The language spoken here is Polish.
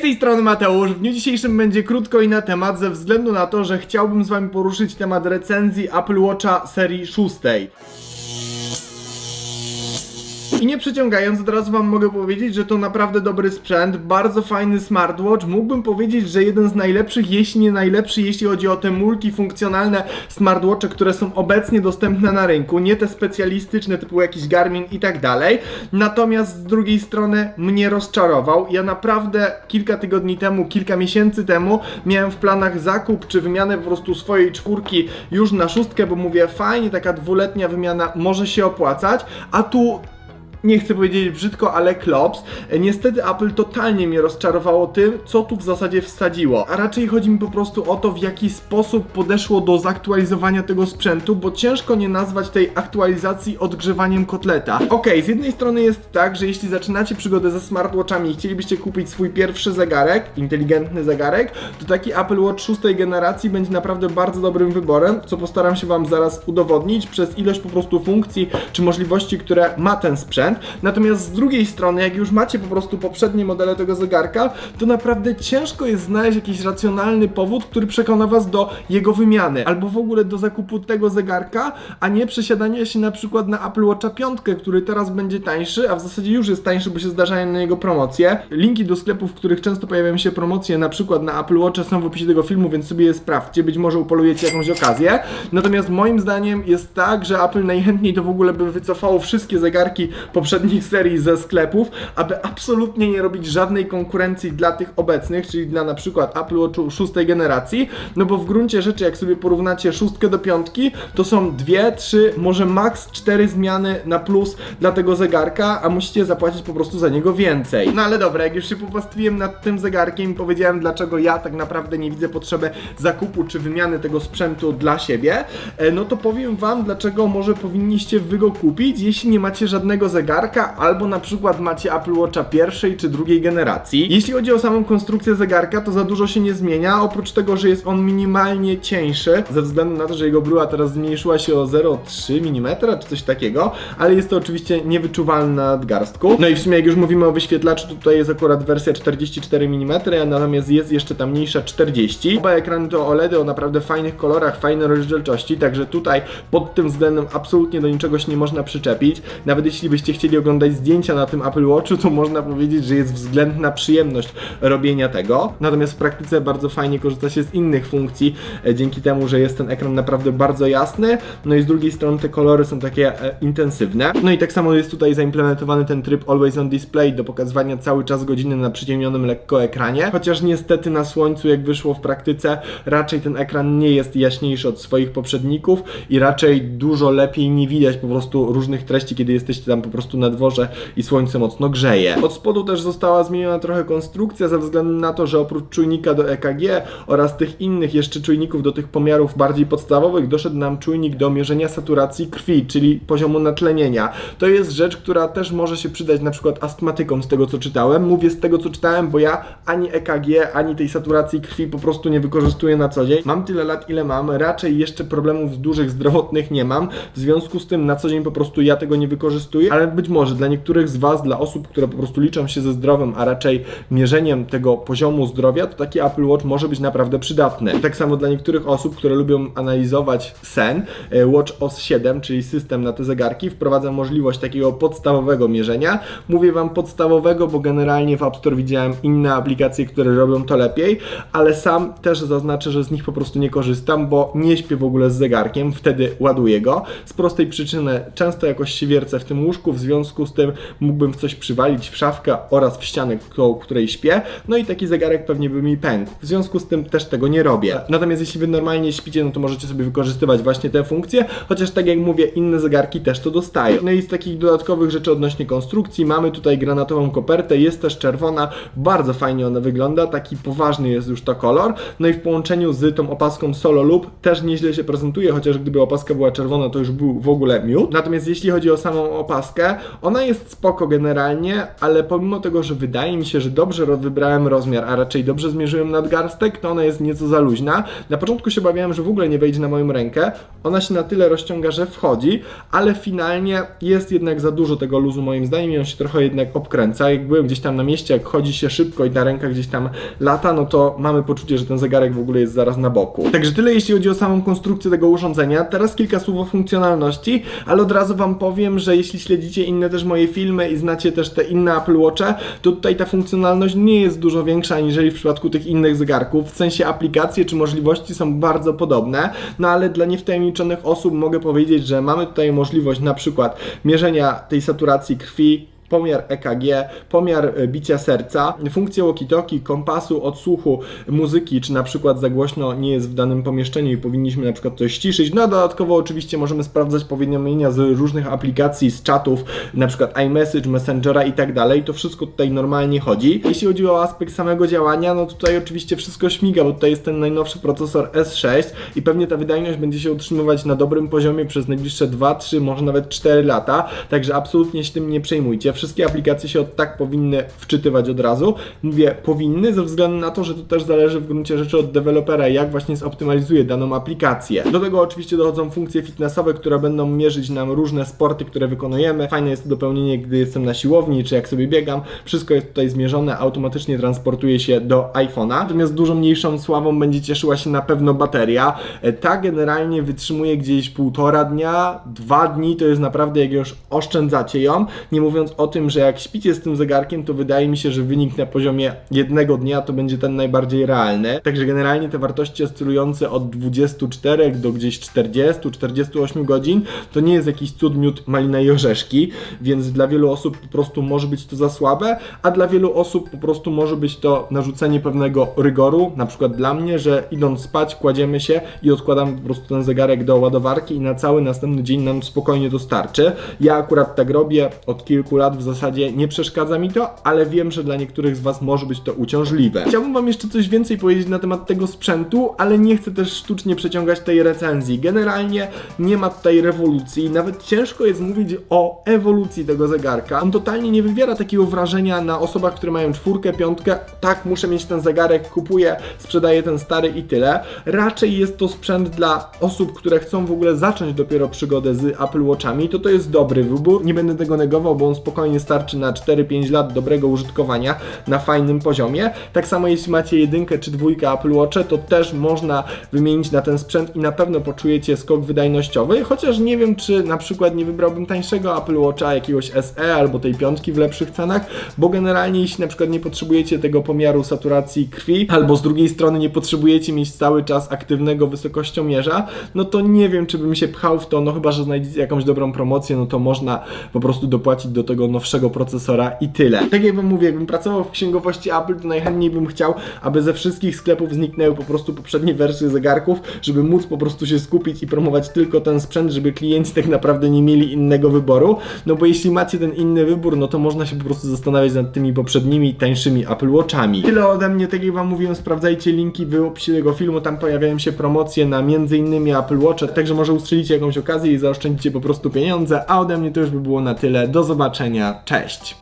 z tej strony Mateusz. W dniu dzisiejszym będzie krótko i na temat, ze względu na to, że chciałbym z wami poruszyć temat recenzji Apple Watcha serii 6. I nie przeciągając, od razu wam mogę powiedzieć, że to naprawdę dobry sprzęt, bardzo fajny smartwatch. Mógłbym powiedzieć, że jeden z najlepszych, jeśli nie najlepszy, jeśli chodzi o te multifunkcjonalne smartwatche, które są obecnie dostępne na rynku, nie te specjalistyczne typu jakiś Garmin i tak dalej. Natomiast z drugiej strony mnie rozczarował. Ja naprawdę kilka tygodni temu, kilka miesięcy temu miałem w planach zakup czy wymianę po prostu swojej czwórki już na szóstkę, bo mówię fajnie, taka dwuletnia wymiana może się opłacać, a tu nie chcę powiedzieć brzydko, ale klops. E, Niestety Apple totalnie mnie rozczarowało tym, co tu w zasadzie wsadziło. A raczej chodzi mi po prostu o to, w jaki sposób podeszło do zaktualizowania tego sprzętu, bo ciężko nie nazwać tej aktualizacji odgrzewaniem kotleta. Okej, z jednej strony jest tak, że jeśli zaczynacie przygodę ze smartwatchami i chcielibyście kupić swój pierwszy zegarek, inteligentny zegarek, to taki Apple Watch szóstej generacji będzie naprawdę bardzo dobrym wyborem, co postaram się Wam zaraz udowodnić przez ilość po prostu funkcji czy możliwości, które ma ten sprzęt. Natomiast z drugiej strony, jak już macie po prostu poprzednie modele tego zegarka, to naprawdę ciężko jest znaleźć jakiś racjonalny powód, który przekona Was do jego wymiany, albo w ogóle do zakupu tego zegarka, a nie przesiadania się na przykład na Apple Watcha 5, który teraz będzie tańszy, a w zasadzie już jest tańszy, bo się zdarzają na niego promocje. Linki do sklepów, w których często pojawiają się promocje, na przykład na Apple Watcha są w opisie tego filmu, więc sobie je sprawdźcie, być może upolujecie jakąś okazję. Natomiast moim zdaniem jest tak, że Apple najchętniej to w ogóle by wycofało wszystkie zegarki poprzednich serii ze sklepów, aby absolutnie nie robić żadnej konkurencji dla tych obecnych, czyli dla na przykład Apple Watchu szóstej generacji, no bo w gruncie rzeczy jak sobie porównacie szóstkę do piątki, to są dwie, trzy, może maks cztery zmiany na plus dla tego zegarka, a musicie zapłacić po prostu za niego więcej. No ale dobra, jak już się popastwiłem nad tym zegarkiem i powiedziałem dlaczego ja tak naprawdę nie widzę potrzeby zakupu czy wymiany tego sprzętu dla siebie, e, no to powiem wam dlaczego może powinniście wy go kupić, jeśli nie macie żadnego zegarka, albo na przykład macie Apple Watcha pierwszej czy drugiej generacji. Jeśli chodzi o samą konstrukcję zegarka, to za dużo się nie zmienia, oprócz tego, że jest on minimalnie cieńszy, ze względu na to, że jego bryła teraz zmniejszyła się o 0,3 mm czy coś takiego, ale jest to oczywiście niewyczuwalne na nadgarstku. No i w sumie jak już mówimy o wyświetlaczu, to tutaj jest akurat wersja 44 mm, a natomiast jest jeszcze ta mniejsza 40. Oba ekrany to OLEDy o naprawdę fajnych kolorach, fajnej rozdzielczości, także tutaj pod tym względem absolutnie do niczego się nie można przyczepić. Nawet jeśli byście chcieli oglądać zdjęcia na tym Apple Watchu, to można powiedzieć, że jest względna przyjemność robienia tego. Natomiast w praktyce bardzo fajnie korzysta się z innych funkcji, e, dzięki temu, że jest ten ekran naprawdę bardzo jasny, no i z drugiej strony te kolory są takie e, intensywne. No i tak samo jest tutaj zaimplementowany ten tryb Always on Display do pokazywania cały czas godziny na przyciemnionym lekko ekranie, chociaż niestety na słońcu, jak wyszło w praktyce, raczej ten ekran nie jest jaśniejszy od swoich poprzedników i raczej dużo lepiej nie widać po prostu różnych treści, kiedy jesteście tam po prostu na dworze i słońce mocno grzeje. Od spodu też została zmieniona trochę konstrukcja ze względu na to, że oprócz czujnika do EKG oraz tych innych jeszcze czujników do tych pomiarów bardziej podstawowych doszedł nam czujnik do mierzenia saturacji krwi, czyli poziomu natlenienia. To jest rzecz, która też może się przydać na przykład astmatykom z tego co czytałem. Mówię z tego co czytałem, bo ja ani EKG, ani tej saturacji krwi po prostu nie wykorzystuję na co dzień. Mam tyle lat ile mam, raczej jeszcze problemów dużych zdrowotnych nie mam. W związku z tym na co dzień po prostu ja tego nie wykorzystuję, ale być może dla niektórych z Was, dla osób, które po prostu liczą się ze zdrowiem, a raczej mierzeniem tego poziomu zdrowia, to taki Apple Watch może być naprawdę przydatny. Tak samo dla niektórych osób, które lubią analizować sen, e, Watch OS 7, czyli system na te zegarki, wprowadza możliwość takiego podstawowego mierzenia. Mówię Wam podstawowego, bo generalnie w App Store widziałem inne aplikacje, które robią to lepiej, ale sam też zaznaczę, że z nich po prostu nie korzystam, bo nie śpię w ogóle z zegarkiem, wtedy ładuję go. Z prostej przyczyny często jakoś się wiercę w tym łóżku, związku z tym mógłbym w coś przywalić w szafkę oraz w ścianę, koło której śpię, no i taki zegarek pewnie by mi pękł. W związku z tym też tego nie robię. Natomiast jeśli Wy normalnie śpicie, no to możecie sobie wykorzystywać właśnie te funkcje, chociaż tak jak mówię, inne zegarki też to dostają. No i z takich dodatkowych rzeczy odnośnie konstrukcji mamy tutaj granatową kopertę, jest też czerwona, bardzo fajnie ona wygląda, taki poważny jest już to kolor, no i w połączeniu z tą opaską Solo Loop też nieźle się prezentuje, chociaż gdyby opaska była czerwona, to już był w ogóle miód. Natomiast jeśli chodzi o samą opaskę, Ona jest spoko generalnie, ale pomimo tego, że wydaje mi się, że dobrze wybrałem rozmiar, a raczej dobrze zmierzyłem nadgarstek, to ona jest nieco za luźna. Na początku się bawiałem, że w ogóle nie wejdzie na moją rękę. Ona się na tyle rozciąga, że wchodzi, ale finalnie jest jednak za dużo tego luzu moim zdaniem i on się trochę jednak obkręca. Jak byłem gdzieś tam na mieście, jak chodzi się szybko i ta ręka gdzieś tam lata, no to mamy poczucie, że ten zegarek w ogóle jest zaraz na boku. Także tyle jeśli chodzi o samą konstrukcję tego urządzenia. Teraz kilka słów o funkcjonalności, ale od razu Wam powiem, że jeśli śledzicie inne też moje filmy i znacie też te inne Apple Watche, to tutaj ta funkcjonalność nie jest dużo większa aniżeli w przypadku tych innych zegarków. W sensie aplikacje czy możliwości są bardzo podobne, no ale dla niewtajemniczonych osób mogę powiedzieć, że mamy tutaj możliwość na przykład mierzenia tej saturacji krwi, pomiar EKG, pomiar e, bicia serca, funkcje walkie-talkie, kompasu, odsłuchu muzyki, czy na przykład za głośno nie jest w danym pomieszczeniu i powinniśmy na przykład coś ściszyć. No a dodatkowo oczywiście możemy sprawdzać powiadomienia z różnych aplikacji, z czatów, na przykład iMessage, Messengera i tak dalej. To wszystko tutaj normalnie chodzi. Jeśli chodzi o aspekt samego działania, no tutaj oczywiście wszystko śmiga, bo tutaj jest ten najnowszy procesor S6 i pewnie ta wydajność będzie się utrzymywać na dobrym poziomie przez najbliższe 2, 3, może nawet 4 lata, także absolutnie się tym nie przejmujcie. Wszystkie aplikacje się od tak powinny wczytywać od razu. Mówię powinny ze względu na to, że to też zależy w gruncie rzeczy od dewelopera, jak właśnie zoptymalizuje daną aplikację. Do tego oczywiście dochodzą funkcje fitnessowe, które będą mierzyć nam różne sporty, które wykonujemy. Fajne jest to dopełnienie, gdy jestem na siłowni, czy jak sobie biegam. Wszystko jest tutaj zmierzone, automatycznie transportuje się do iPhone'a. Natomiast dużo mniejszą sławą będzie cieszyła się na pewno bateria. E, Ta generalnie wytrzymuje gdzieś półtora dnia, dwa dni to jest naprawdę jak już oszczędzacie ją. Nie mówiąc o tym, że jak śpicie z tym zegarkiem, to wydaje mi się, że wynik na poziomie jednego dnia to będzie ten najbardziej realny. Także generalnie te wartości oscylujące od 24 do gdzieś 40-48 godzin to nie jest jakiś cud miód malina i orzeszki, więc dla wielu osób po prostu może być to za słabe, a dla wielu osób po prostu może być to narzucenie pewnego rygoru, na przykład dla mnie, że idąc spać kładziemy się i odkładamy po prostu ten zegarek do ładowarki i na cały następny dzień nam spokojnie dostarczy. Ja akurat tak robię od kilku lat w zasadzie nie przeszkadza mi to, ale wiem, że dla niektórych z Was może być to uciążliwe. Chciałbym Wam jeszcze coś więcej powiedzieć na temat tego sprzętu, ale nie chcę też sztucznie przeciągać tej recenzji. Generalnie nie ma tutaj rewolucji, nawet ciężko jest mówić o ewolucji tego zegarka. On totalnie nie wywiera takiego wrażenia na osobach, które mają czwórkę, piątkę. Tak, muszę mieć ten zegarek, kupuję, sprzedaję ten stary i tyle. Raczej jest to sprzęt dla osób, które chcą w ogóle zacząć dopiero przygodę z Apple Watchami. To to jest dobry wybór. Nie będę tego negował, bo on spokojnie starczy na 4-5 lat dobrego użytkowania na fajnym poziomie. Tak samo jeśli macie jedynkę czy dwójkę Apple Watcha, to też można wymienić na ten sprzęt i na pewno poczujecie skok wydajnościowy, chociaż nie wiem, czy na przykład nie wybrałbym tańszego Apple Watcha, jakiegoś SE albo tej piątki w lepszych cenach, bo generalnie jeśli na przykład nie potrzebujecie tego pomiaru saturacji krwi, albo z drugiej strony nie potrzebujecie mieć cały czas aktywnego wysokościomierza, no to nie wiem, czy bym się pchał w to, no chyba, że znajdziecie jakąś dobrą promocję, no to można po prostu dopłacić do tego nowszego procesora i tyle. Tak jak wam mówię, jakbym pracował w księgowości Apple, to najchętniej bym chciał, aby ze wszystkich sklepów zniknęły po prostu poprzednie wersje zegarków, żeby móc po prostu się skupić i promować tylko ten sprzęt, żeby klienci tak naprawdę nie mieli innego wyboru, no bo jeśli macie ten inny wybór, no to można się po prostu zastanawiać nad tymi poprzednimi, tańszymi Apple Watchami. Tyle ode mnie, tak jak wam mówiłem, sprawdzajcie linki w opisie tego filmu, tam pojawiają się promocje na m.in. Apple Watch, także może ustrzelicie jakąś okazję i zaoszczędzicie po prostu pieniądze, a ode mnie to już by było na tyle. Do cześć!